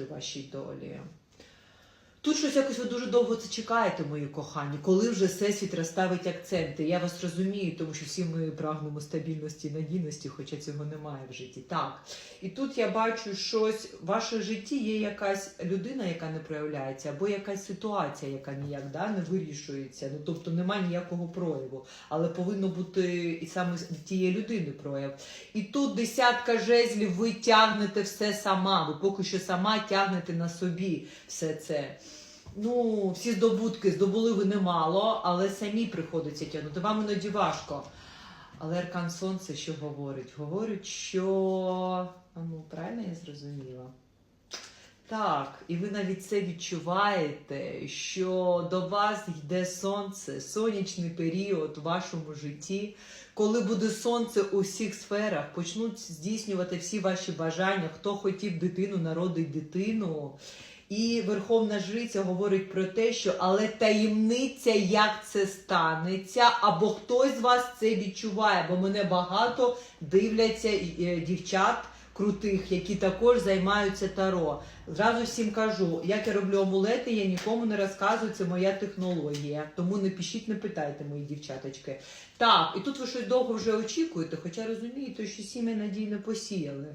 вашій долі. Тут щось якось ви дуже довго це чекаєте, мої кохані, коли вже всесвіт розставить акценти. Я вас розумію, тому що всі ми прагнемо стабільності і надійності, хоча цього немає в житті. Так. І тут я бачу щось, в вашому житті є якась людина, яка не проявляється, або якась ситуація, яка ніяк да, не вирішується. Ну тобто немає ніякого прояву, але повинно бути і саме тієї людини прояв. І тут десятка жезлів, ви тягнете все сама. Ви поки що сама тягнете на собі все це. Ну, всі здобутки здобули ви немало, але самі приходиться тягнути. Вам іноді важко. Але Аркан Сонце що говорить? Говорить, що. Ну, правильно я зрозуміла? Так, і ви навіть це відчуваєте, що до вас йде сонце, сонячний період у вашому житті, коли буде сонце у всіх сферах, почнуть здійснювати всі ваші бажання, хто хотів дитину, народить дитину. І Верховна Жриця говорить про те, що але таємниця, як це станеться, або хтось з вас це відчуває, бо мене багато дивляться е, дівчат крутих, які також займаються таро. Зразу всім кажу, як я роблю амулети, я нікому не розказую, це моя технологія. Тому не пишіть, не питайте, мої дівчаточки. Так, і тут ви щось довго вже очікуєте, хоча розумієте, що сім'ї надійно посіяли.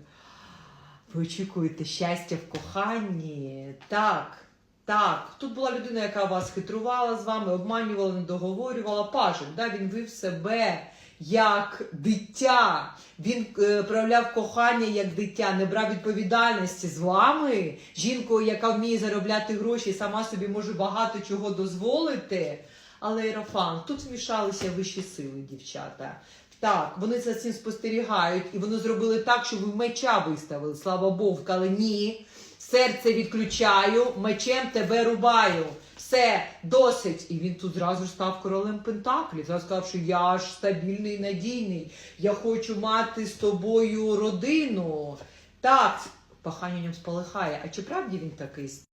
Ви очікуєте щастя в коханні. Так, так. Тут була людина, яка вас хитрувала з вами, обманювала, не договорювала. Пажик, да, він вив себе як дитя. Він е, проявляв кохання як дитя, не брав відповідальності з вами, жінкою, яка вміє заробляти гроші, сама собі може багато чого дозволити. Але Ерофан, тут вмішалися вищі сили, дівчата. Так, вони за цим спостерігають, і вони зробили так, що ви меча виставили. Слава Богу, але ні. Серце відключаю, мечем тебе рубаю. Все, досить. І він тут зразу став королем Пентаклів. Зразу сказав, що я ж стабільний надійний. Я хочу мати з тобою родину. Так, ньому спалахає. А чи правді він такий?